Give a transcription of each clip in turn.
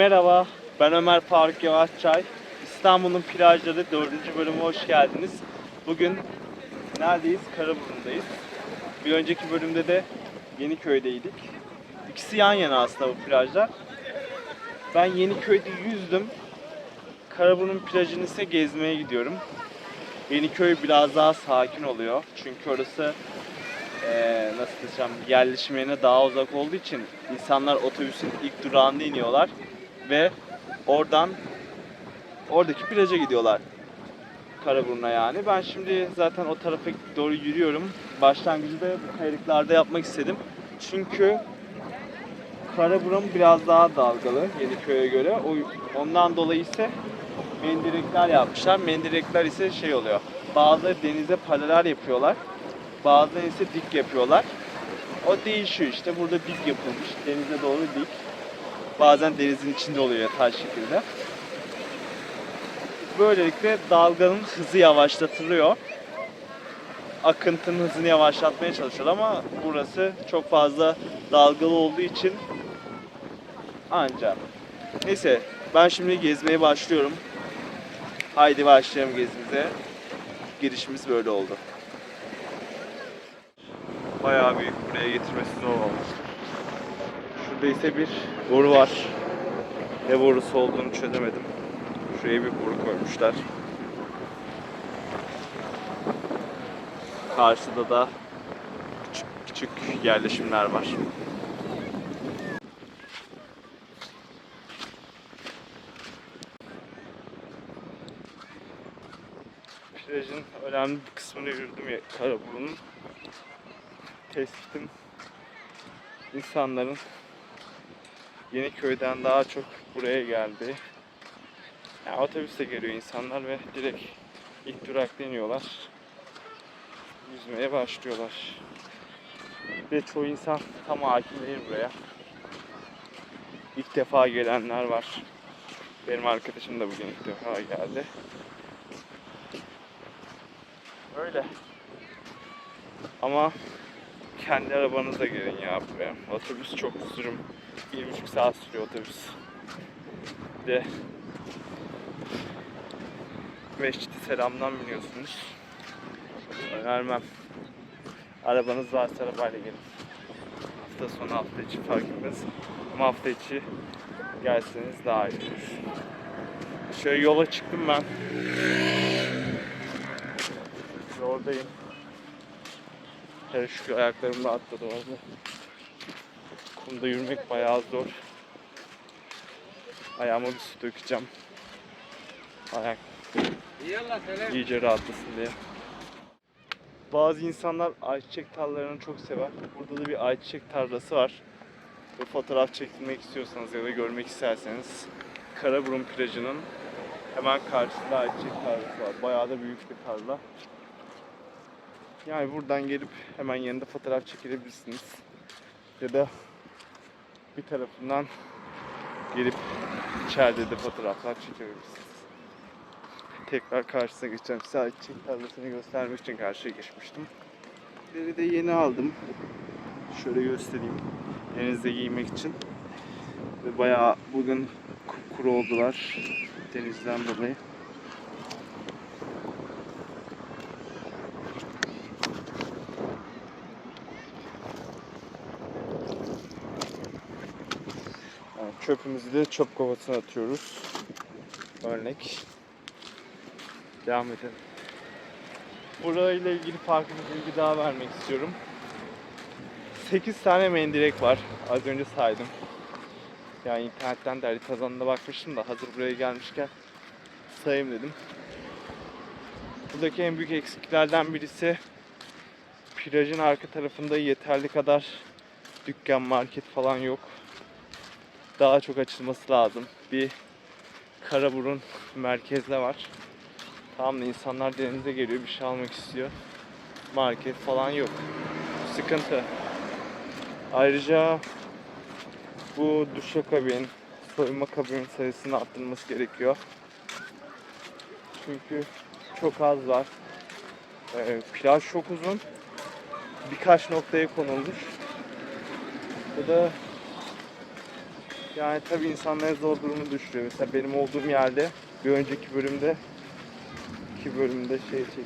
Merhaba, ben Ömer Faruk Yavaşçay. İstanbul'un plajları 4. bölüme hoş geldiniz. Bugün neredeyiz? Karaburun'dayız. Bir önceki bölümde de Yeniköy'deydik. İkisi yan yana aslında bu plajlar. Ben Yeniköy'de yüzdüm. Karaburun plajını ise gezmeye gidiyorum. Yeniköy biraz daha sakin oluyor. Çünkü orası eee, nasıl desem yerleşimine daha uzak olduğu için insanlar otobüsün ilk durağında iniyorlar ve oradan oradaki plaja gidiyorlar. Karaburun'a yani. Ben şimdi zaten o tarafa doğru yürüyorum. Başlangıcı da bu kayalıklarda yapmak istedim. Çünkü Karaburun biraz daha dalgalı Yeniköy'e göre. O, ondan dolayı ise mendirekler yapmışlar. Mendirekler ise şey oluyor. Bazıları denize paralel yapıyorlar. Bazıları ise dik yapıyorlar. O değişiyor işte. Burada dik yapılmış. Denize doğru dik. Bazen denizin içinde oluyor yatay şekilde. Böylelikle dalganın hızı yavaşlatılıyor. Akıntının hızını yavaşlatmaya çalışıyorlar ama burası çok fazla dalgalı olduğu için anca. Neyse ben şimdi gezmeye başlıyorum. Haydi başlayalım gezimize. Girişimiz böyle oldu. Bayağı büyük buraya getirmesi zor olmuştur. Şurada ise bir boru var. Ne borusu olduğunu çözemedim. Şuraya bir boru koymuşlar. Karşıda da küçük, küçük yerleşimler var. Plajın önemli bir kısmını yürüdüm ya Karaburun'un. Tespitim insanların Yeniköy'den daha çok buraya geldi. Yani otobüste geliyor insanlar ve direkt ilk durakta iniyorlar. Yüzmeye başlıyorlar. Ve çoğu insan tam hakim değil buraya. İlk defa gelenler var. Benim arkadaşım da bugün ilk defa geldi. Öyle. Ama kendi arabanızla gelin ya buraya. Otobüs çok sürüm. Bir buçuk saat sürüyor otobüs. Bir de Mescid-i Selam'dan biniyorsunuz. Önermem. Arabanız varsa arabayla gelin. Hafta sonu hafta içi fark etmez. Ama hafta içi gelseniz daha iyi olur. Şöyle yola çıktım ben. Yoldayım. Her şu ayaklarım rahatladı orada. Kumda yürümek bayağı zor. Ayağıma bir su dökeceğim. Ayak iyice rahatlasın diye. Bazı insanlar ayçiçek tarlalarını çok sever. Burada da bir ayçiçek tarlası var. Ve fotoğraf çekilmek istiyorsanız ya da görmek isterseniz Karaburun plajının hemen karşısında ayçiçek tarlası var. Bayağı da büyük bir tarla. Yani buradan gelip hemen yanında fotoğraf çekilebilirsiniz. Ya da bir tarafından gelip içeride de fotoğraflar çekebilirsiniz. Tekrar karşısına geçeceğim. Size ayçiçek tarlasını göstermek için karşıya geçmiştim. Biri de yeni aldım. Şöyle göstereyim. Denizde giymek için. Ve bayağı bugün kuru oldular denizden dolayı. Yani çöpümüzü de çöp kovasına atıyoruz. Örnek. Devam edelim. Burayla ilgili farklı bir bilgi daha vermek istiyorum. 8 tane mendirek var. Az önce saydım. Yani internetten de haritadan da bakmıştım da hazır buraya gelmişken sayayım dedim. Buradaki en büyük eksiklerden birisi plajın arka tarafında yeterli kadar dükkan, market falan yok. Daha çok açılması lazım. Bir Karaburun merkezde var. Tamam da insanlar denize geliyor bir şey almak istiyor. Market falan yok. Sıkıntı. Ayrıca bu duşakabin, soyunma kabin sayısını arttırılması gerekiyor. Çünkü çok az var. Ee, plaj çok uzun. Birkaç noktaya konulmuş. Bu da Yani tabii insanları zor durumu düşürüyor. Mesela benim olduğum yerde bir önceki bölümde iki bölümde şey çektik.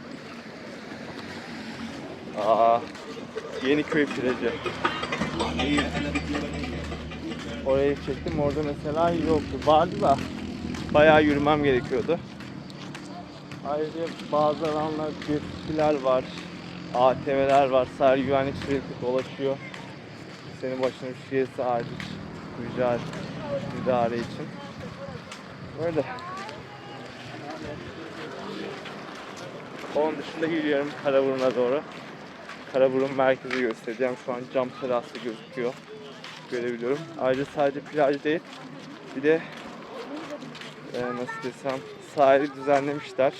Aa, Yeniköy plajı. Orayı çektim. Orada mesela yoktu. Vardı da bayağı yürümem gerekiyordu. Ayrıca bazı alanlar jet var. ATV'ler var. Sahil güvenlik sürekli dolaşıyor. Senin başına bir şey gelse mücadele idare için. Böyle. Onun dışında gidiyorum Karaburun'a doğru. Karaburun merkezi göstereceğim. Şu an cam terası gözüküyor. Görebiliyorum. Ayrıca sadece plaj değil. Bir de e, nasıl desem sahili düzenlemişler.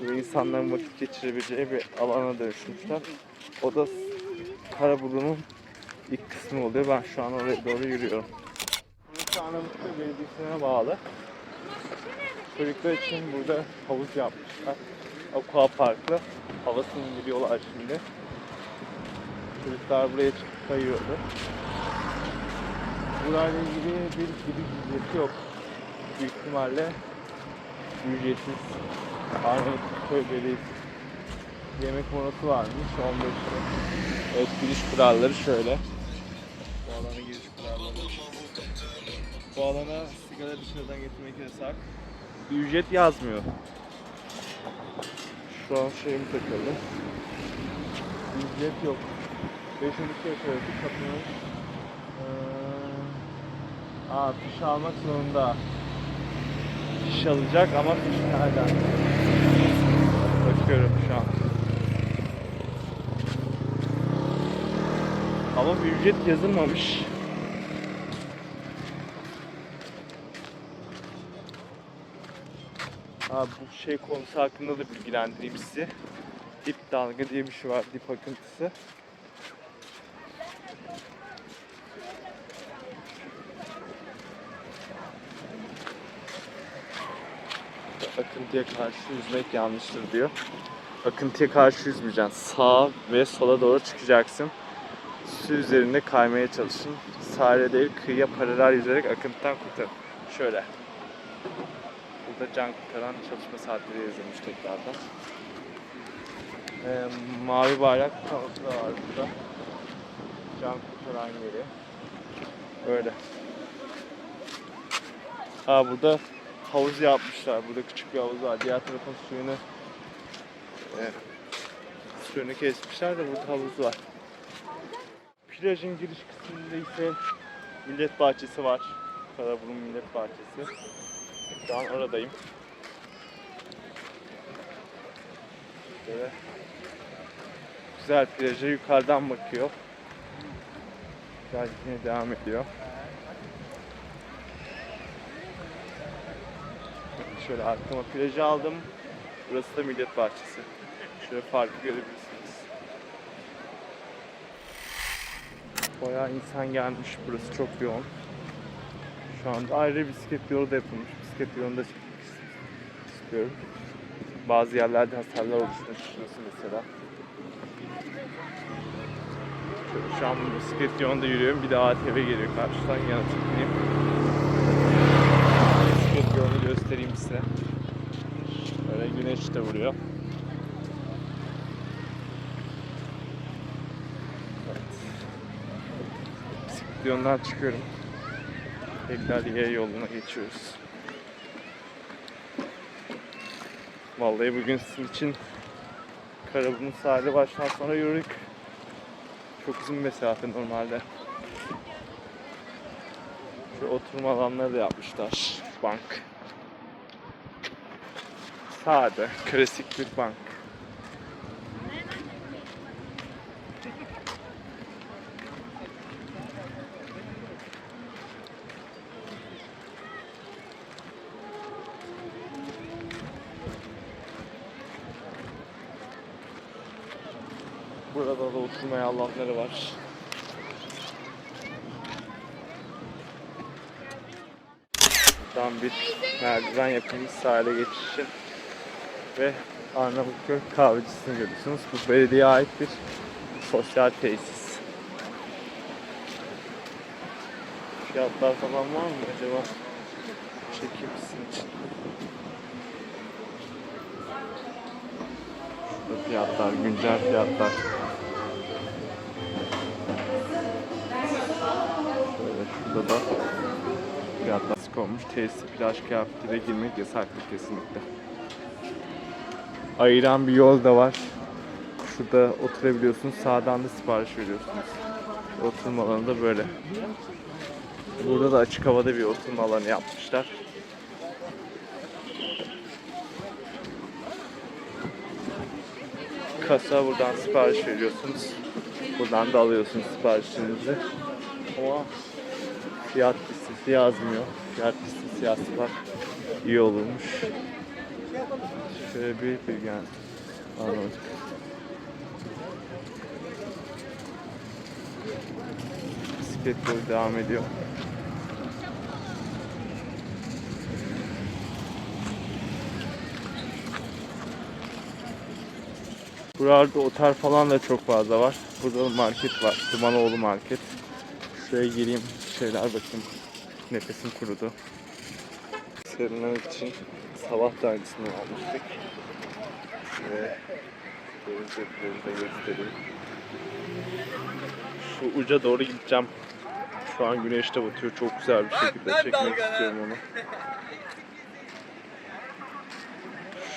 Böyle insanların vakit geçirebileceği bir alana dönüşmüşler. O da Karaburun'un ilk kısmı oluyor. Ben şu an oraya doğru yürüyorum. Burası Arnavutköy Belediyesi'ne bağlı. Çocuklar için burada havuz yapmışlar. Aqua Park'la havasını indiriyorlar şimdi. Çocuklar buraya çıkıp kayıyordu. Burayla ilgili bir giriş ücreti yok. Büyük ihtimalle ücretsiz Arnavutköy Belediyesi yemek molası varmış 15 lira. Evet giriş kuralları şöyle. Bu alana sigara dışarıdan getirmek yasak. Ücret yazmıyor. Şu an şeyim takıldı. Ücret yok. 5. yaş arası kapının ee, Aa, fiş almak zorunda. Fiş alacak ama fiş nereden? Bakıyorum şu an. Ama ücret yazılmamış. Bu şey konusu hakkında da bilgilendireyim sizi. Dip dalga diye bir şey var, dip akıntısı. Akıntıya karşı yüzmek yanlıştır diyor. Akıntıya karşı yüzmeyeceksin. Sağa ve sola doğru çıkacaksın. Su üzerinde kaymaya çalışın. Sahile değil kıyıya paralel yüzerek akıntıdan kurtarın. Şöyle. Burada can kurtaran çalışma saatleri yazılmış tekrardan. Ee, mavi bayrak kanatı da var burada. Can kurtaran yeri. Böyle. Ha burada havuz yapmışlar. Burada küçük bir havuz var. Diğer tarafın suyunu e, suyunu kesmişler de burada havuz var. Plajın giriş kısmında ise millet bahçesi var. Karaburun Millet Bahçesi. Şu an oradayım. Böyle güzel plaja yukarıdan bakıyor. Güzel devam ediyor. Şöyle arkama plajı aldım. Burası da Millet Bahçesi. Şöyle farkı görebilirsiniz. Bayağı insan gelmiş. Burası çok yoğun. Şu anda ayrı bisiklet yolu da yapılmış. Bisiklet yolunu da. Bazı yerlerde hasarlar oluşmuş. Şurası mesela. Şu an bisiklet yolunda yürüyorum. Bir de ATV geliyor karşıdan. Yana çekeyim. Bisiklet yolunu göstereyim size. Böyle güneş de vuruyor. Bisiklet yolundan çıkıyorum. Tekrar yoluna geçiyoruz. Vallahi bugün sizin için Karaburun sahili baştan sona yürüdük. Çok uzun mesafe normalde. Şu oturma alanları da yapmışlar. Bank. Sade, klasik bir bank. Burada da oturmaya alanları var. Tam bir merdiven yapılmış sahile geçiş için ve Arnavutköy kahvecisini görüyorsunuz. Bu belediyeye ait bir sosyal tesis. Fiyatlar falan var mı acaba? Çekim sizin için. Şurada fiyatlar, güncel fiyatlar. Şurada da fiyatlar konmuş. Tesis plaj kıyafetiyle girmek yasaklı kesinlikle. Ayıran bir yol da var. Şurada oturabiliyorsunuz. Sağdan da sipariş veriyorsunuz. Oturma alanı da böyle. Burada da açık havada bir oturma alanı yapmışlar. Kasa buradan sipariş veriyorsunuz. Buradan da alıyorsunuz siparişinizi. Ama fiyat listesi yazmıyor. Fiyat listesi yazsalar iyi olurmuş. Şöyle bir bir yani. Anladık. Bisiklet yolu devam ediyor. Buralarda otel falan da çok fazla var. Burada da market var. Dumanoğlu market. Şuraya gireyim. Şeyler bakayım. Nefesim kurudu. Serinlemek için sabah dergisini almıştık. Ve deniz yapılarını da göstereyim. Şu uca doğru gideceğim. Şu an güneş de batıyor. Çok güzel bir şekilde çekmek istiyorum onu.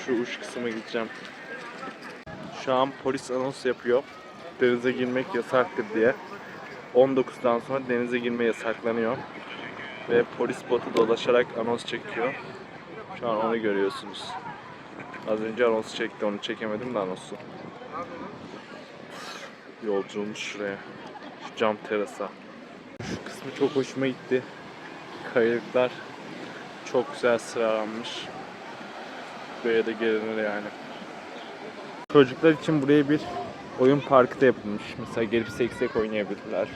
Şu uç kısma gideceğim. Şu an polis anons yapıyor. Denize girmek yasaktır diye. 19'dan sonra denize girme yasaklanıyor. Ve polis botu dolaşarak anons çekiyor. Şu an onu görüyorsunuz. Az önce anons çekti, onu çekemedim de anonsu. Yolculuğumuz şuraya. Şu cam terasa. Şu kısmı çok hoşuma gitti. Kayalıklar çok güzel sıralanmış. Buraya da gelinir yani. Çocuklar için buraya bir oyun parkı da yapılmış. Mesela gelip seksek oynayabilirler.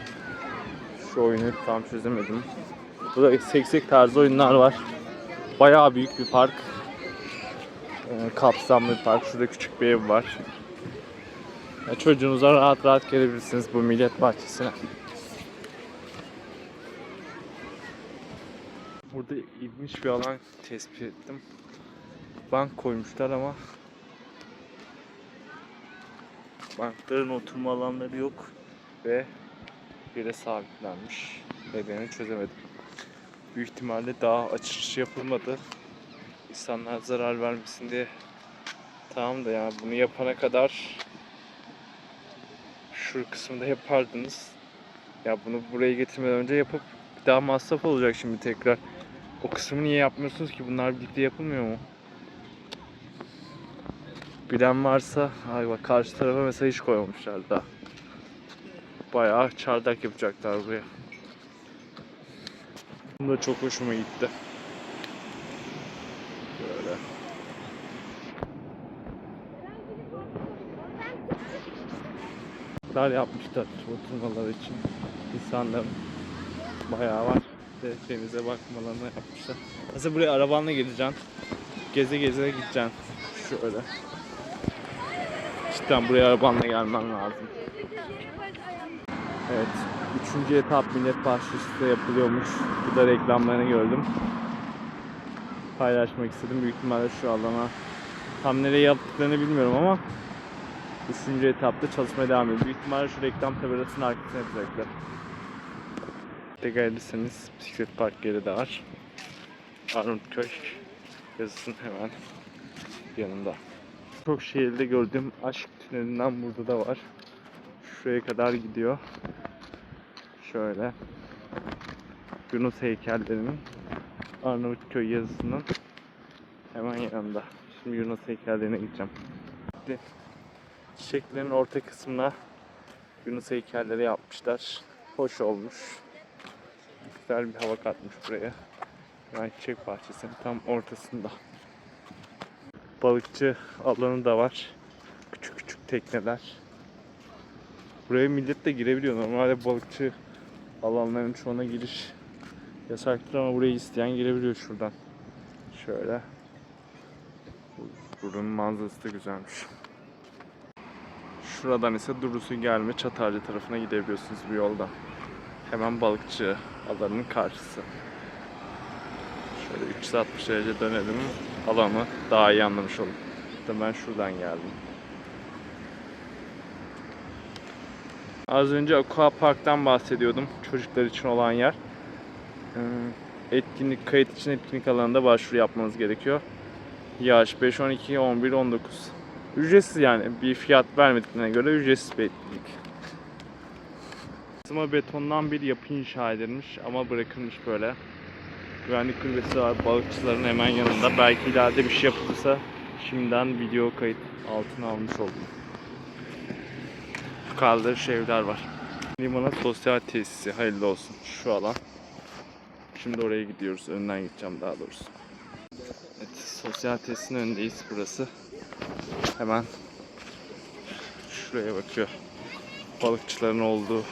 Şu oyunu tam çözemedim. Burada seksek tarzı oyunlar var. Bayağı büyük bir park. Ee, kapsamlı bir park. Şurada küçük bir ev var. Ya çocuğunuza rahat rahat gelebilirsiniz bu millet bahçesine. Burada ilginç bir alan tespit ettim. Bank koymuşlar ama bankların oturma alanları yok ve yere sabitlenmiş. Nedenini çözemedim. Büyük ihtimalle daha açılış yapılmadı. İnsanlar zarar vermesin diye. Tamam da yani bunu yapana kadar şu kısımda yapardınız. Ya bunu buraya getirmeden önce yapıp bir daha masraf olacak şimdi tekrar. O kısmı niye yapmıyorsunuz ki? Bunlar birlikte yapılmıyor mu? Bilen varsa, ay bak karşı tarafa mesela hiç koymamışlar daha. Bayağı çardak yapacaklar buraya. Bu da çok hoşuma gitti. Böyle. Dar yapmışlar oturmalar için. İnsanların bayağı var. Ve denize bakmalarını yapmışlar. Mesela buraya arabanla geleceksin. Geze geze gideceksin. Şöyle. Cidden buraya arabanla gelmen lazım. Evet. Üçüncü etap Millet Bahçesi'nde yapılıyormuş. Bu da reklamlarını gördüm. Paylaşmak istedim. Büyük ihtimalle şu alana tam nereye yaptıklarını bilmiyorum ama Üçüncü etapta çalışmaya devam ediyor. Büyük ihtimalle şu reklam tabelasının arkasına yapacaklar. Tekrar ederseniz bisiklet park yeri de var. Arnavutköy yazısının hemen yanında. Çok şehirde gördüğüm aşk tünelinden burada da var. Şuraya kadar gidiyor. Şöyle. Yunus heykellerinin Arnavutköy yazısının hemen yanında. Şimdi Yunus heykellerine gideceğim. Çiçeklerin orta kısmına Yunus heykelleri yapmışlar. Hoş olmuş. Güzel bir hava katmış buraya. Yani çiçek bahçesinin tam ortasında. Balıkçı alanı da var. Küçük küçük tekneler. Buraya millet de girebiliyor. Normalde balıkçı alanların çoğuna giriş yasaktır ama burayı isteyen girebiliyor şuradan. Şöyle. Buranın manzarası da güzelmiş. Şuradan ise Durusu gelme Çatarcı tarafına gidebiliyorsunuz bu yolda. Hemen balıkçı alanının karşısı. Şöyle 360 derece dönelim. Alanı daha iyi anlamış oldum. Ben şuradan geldim. Az önce Aqua Park'tan bahsediyordum. Çocuklar için olan yer. Ee, Etkinlik kayıt için etkinlik alanında başvuru yapmanız gerekiyor. Yaş 5, 12, 11, 19. Ücretsiz yani. Bir fiyat vermediklerine göre ücretsiz bir etkinlik. Sıma betondan bir yapı inşa edilmiş ama bırakılmış böyle. Güvenlik kulübesi var balıkçıların hemen yanında. Belki ileride bir şey yapılırsa şimdiden video kayıt altına almış oldum. Kaldırış evler var. Limana sosyal tesisi hayırlı olsun şu alan. Şimdi oraya gidiyoruz. Önden gideceğim daha doğrusu. Evet, sosyal tesisin önündeyiz burası. Hemen şuraya bakıyor. Balıkçıların olduğu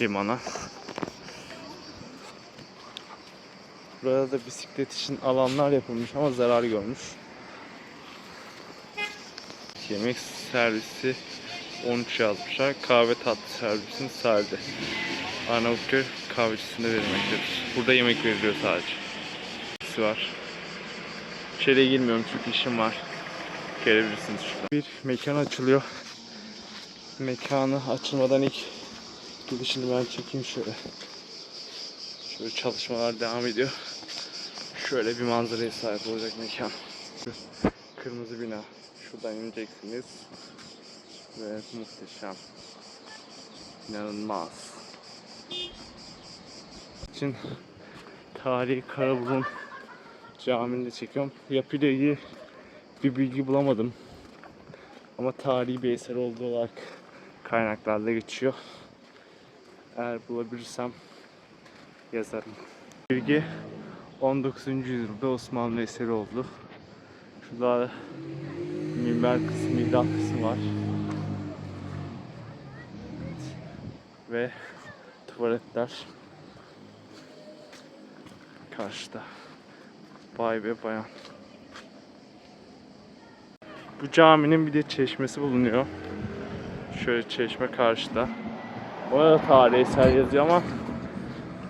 limana. Burada da bisiklet için alanlar yapılmış ama zarar görmüş. Yemek servisi 13 yazmışlar. Kahve tatlı servisini sade. Arnavutköy kahvecisinde verilmektedir. Burada yemek veriliyor sadece. Birisi var. İçeriye girmiyorum çünkü işim var. Gelebilirsiniz şuradan. Bir mekan açılıyor. Mekanı açılmadan ilk gidişini ben çekeyim şöyle. Şöyle çalışmalar devam ediyor. Şöyle bir manzaraya sahip olacak mekan. Kırmızı bina. Şuradan ineceksiniz. Ve muhteşem. İnanılmaz. için tarihi Karaburun Camii'ni de çekiyorum. Yapıyla ilgili bir bilgi bulamadım. Ama tarihi bir eser olduğu olarak kaynaklarda geçiyor. Eğer bulabilirsem yazarım. Bilgi 19. yüzyılda Osmanlı eseri oldu. Şurada minber kısmı, mihrap kısmı var. Ve tuvaletler karşıda. Bay ve bayan. Bu caminin bir de çeşmesi bulunuyor. Şöyle çeşme karşıda. Orada tarihi eser yazıyor ama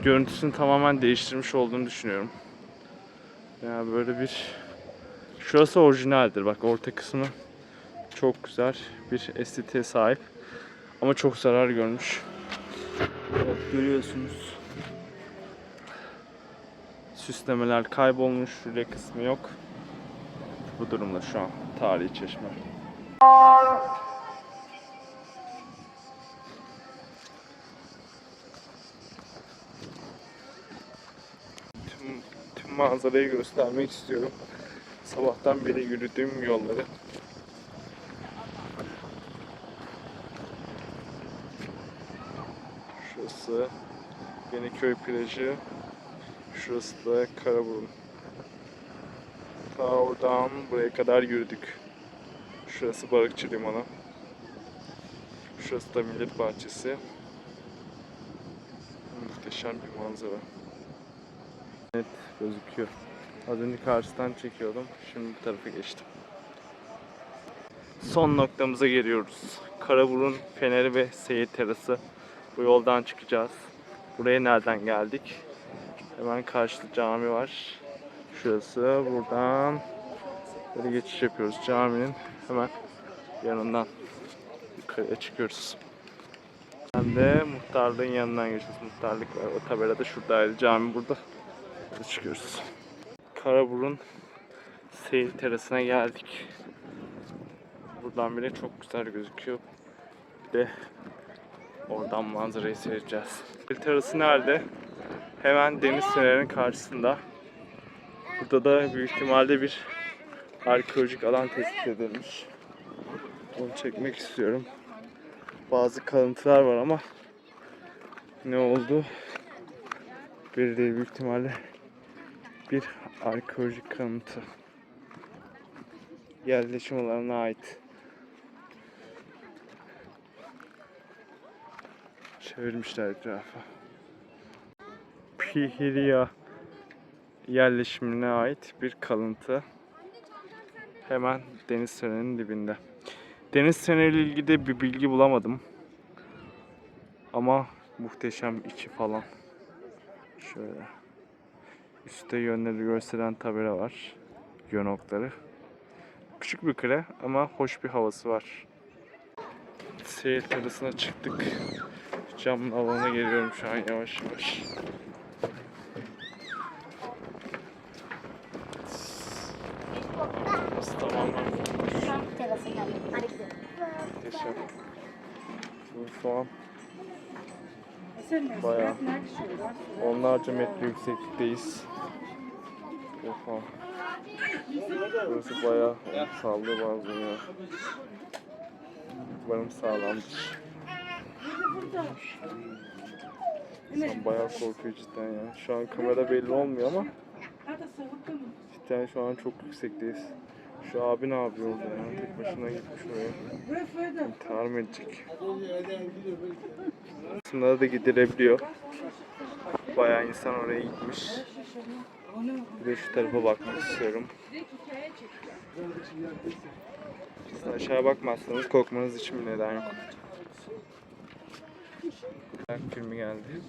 görüntüsünü tamamen değiştirmiş olduğunu düşünüyorum. Yani böyle bir şurası orijinaldir. Bak orta kısmı çok güzel bir estetiğe sahip. Ama çok zarar görmüş. Evet, görüyorsunuz. Süslemeler kaybolmuş. Rüle kısmı yok. Bu durumda şu an tarihi çeşme. Manzarayı göstermek istiyorum. Sabahtan beri yürüdüğüm yolları. Şurası Yeniköy plajı. Şurası da Karaburun. Ta oradan buraya kadar yürüdük. Şurası Balıkçı Limanı. Şurası da Millet Bahçesi. Muhteşem bir manzara. Evet gözüküyor. Az önce karşıdan çekiyordum. Şimdi bu tarafa geçtim. Son noktamıza geliyoruz. Karaburun Feneri ve Seyir Terası. Bu yoldan çıkacağız. Buraya nereden geldik? Hemen karşıda cami var. Şurası buradan böyle geçiş yapıyoruz. Caminin hemen yanından yukarıya çıkıyoruz. Hem de muhtarlığın yanından geçiyoruz. Muhtarlık var. O tabela da şuradaydı. Cami burada. Burada çıkıyoruz. Karaburun seyir terasına geldik. Buradan bile çok güzel gözüküyor. Bir de oradan manzarayı seyredeceğiz. Seyir terası nerede? Hemen deniz fenerinin karşısında. Burada da büyük ihtimalle bir arkeolojik alan tespit edilmiş. Onu çekmek istiyorum. Bazı kalıntılar var ama ne oldu? Bir değil büyük ihtimalle bir arkeolojik kalıntı. Yerleşim alanına ait. Çevirmişler etrafa. Pihiriya yerleşimine ait bir kalıntı. Hemen deniz fenerinin dibinde. Deniz feneriyle ilgili de bir bilgi bulamadım. Ama Muhteşem iki falan. Şöyle. Üstte yönleri gösteren tabela var. Yön okları. Küçük bir kare ama hoş bir havası var. Seyir terasına çıktık. Camın alanına geliyorum şu an yavaş yavaş. Burası tamamen terasa geldim. Hadi gidelim. muhteşem. Şimdi şu an bayağı onlarca metre yükseklikteyiz. Oha. Burası bayağı bazen ya. Umarım sağlamdır. İnsan bayağı korkuyor cidden ya. Şu an kamera belli olmuyor ama cidden şu an çok yüksekteyiz. Şu abi ne yapıyor orada ya? Tek başına gitmiş oraya. İntihar mı edecek? Kısımlara da gidilebiliyor. Bayağı insan oraya gitmiş. Bir de şu tarafa bakmak istiyorum. Siz aşağı bakmazsanız korkmanız için bir neden yok. Filmi geldi.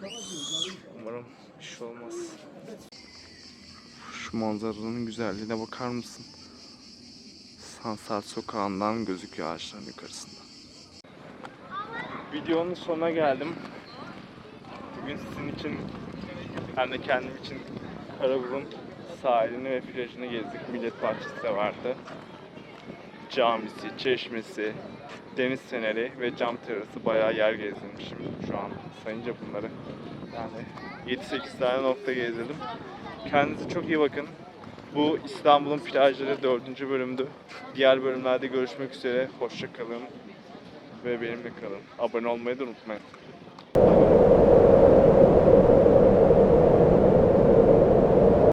Umarım bir şey olmaz. Şu manzaranın güzelliğine bakar mısın? Sansar sokağından gözüküyor ağaçların yukarısında. Videonun sonuna geldim. Bugün sizin için hem de kendim için Karaburun sahilini ve plajını gezdik. Millet bahçesi de vardı. Camisi, çeşmesi, deniz feneri ve cam terası bayağı yer gezdirmişim şu an sayınca bunları. Yani 7-8 tane nokta gezdirdim. Kendinize çok iyi bakın. Bu İstanbul'un plajları 4. bölümdü. Diğer bölümlerde görüşmek üzere. Hoşça kalın ve benimle kalın. Abone olmayı da unutmayın.